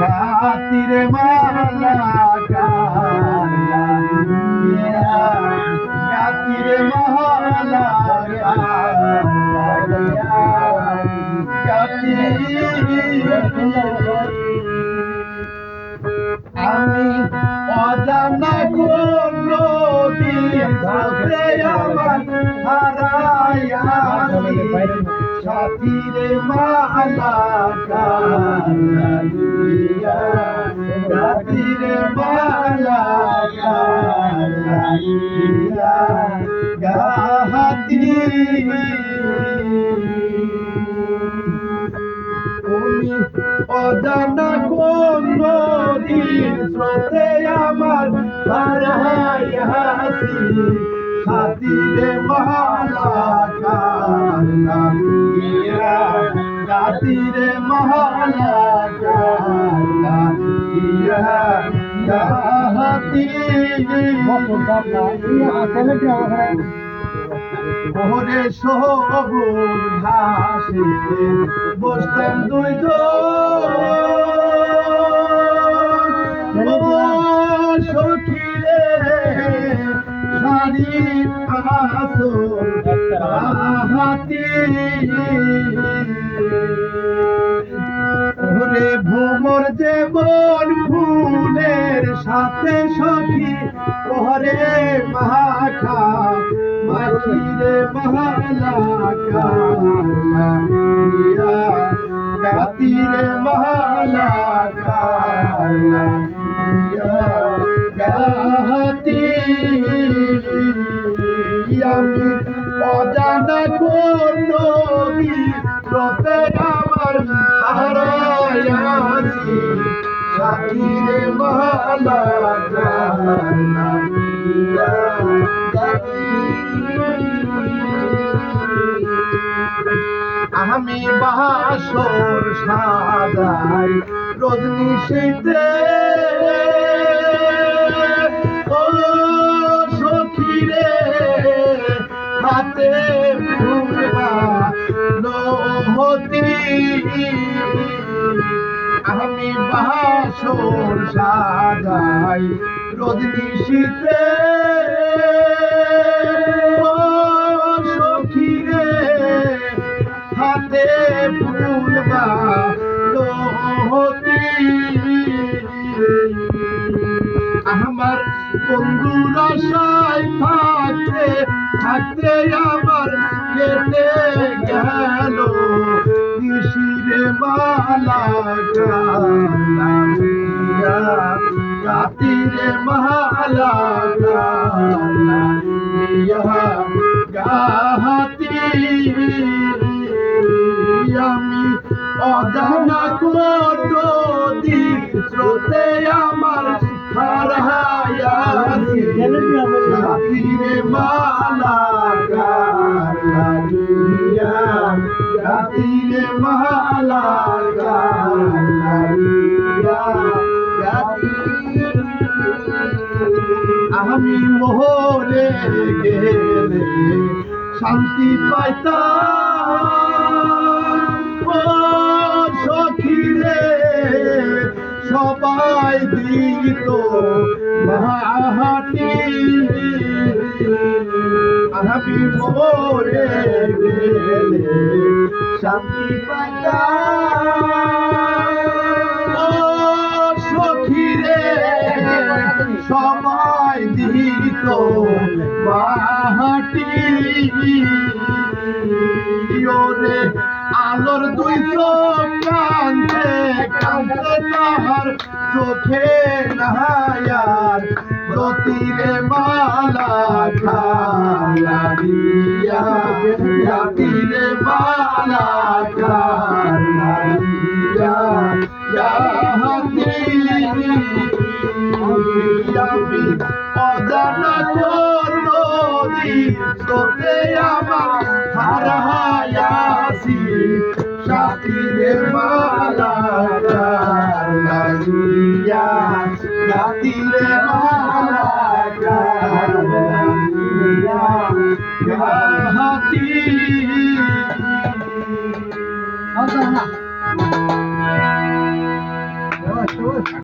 হাতিরে মালা গালিয়া হাতিরে মালা আমি অজানা কোন হতে আমার হারায়াছি সাথীরে মালা গালিয়া সাথীরে মালা গালিয়া গাহাতি তুমি অজানা কোন দিন স্রোতে আমার হারাইয়াছি সাথীরে মালা কালিয়া সাথীরে মালা কালিয়া গাহাতি ওরে সবুজ ঘাসে বসতাম দুই সখিরে শাড়ি হাতি ওরে ফুলের সাথে সখী ওরে মাখা মাখিরে মহালা কালিয়া গাতিরে মহালা রতে আমার হারায়াছি সাথীরে মহালা কালিয়া আমি বাসর সাজাই রজনী শীতে বাসর সাজাই রজনী শীতে। ও সখীরে, হাতে ফুলবা লোহতি আমার বন্ধুরা সাই থাকতে থাকতে আমার কেটে আমি অজানা কোন দিক স্রোতে আমার হারায়াছি রাতিরে মালা গালিয়া রাতিরে মালা গালিয়া আমি মোহরে গেলে শান্তি পাইতাম। সখিরে সবাই দিত মাহাটি। আমি মোরে গেলে শান্তি পাইতাম। সবাই দিত মাহাটি ওরে আলোর দুই চোখ কান্দে তাহার চোখে নাহায়ার। জ্যোতিরে মালা খালিয়া জাতিরে মালা খালিয়া অজানা নদী তোতে আমার হারায়াসি সাথীরে মালা লাগিয়া জাতিরে মালা হাতি.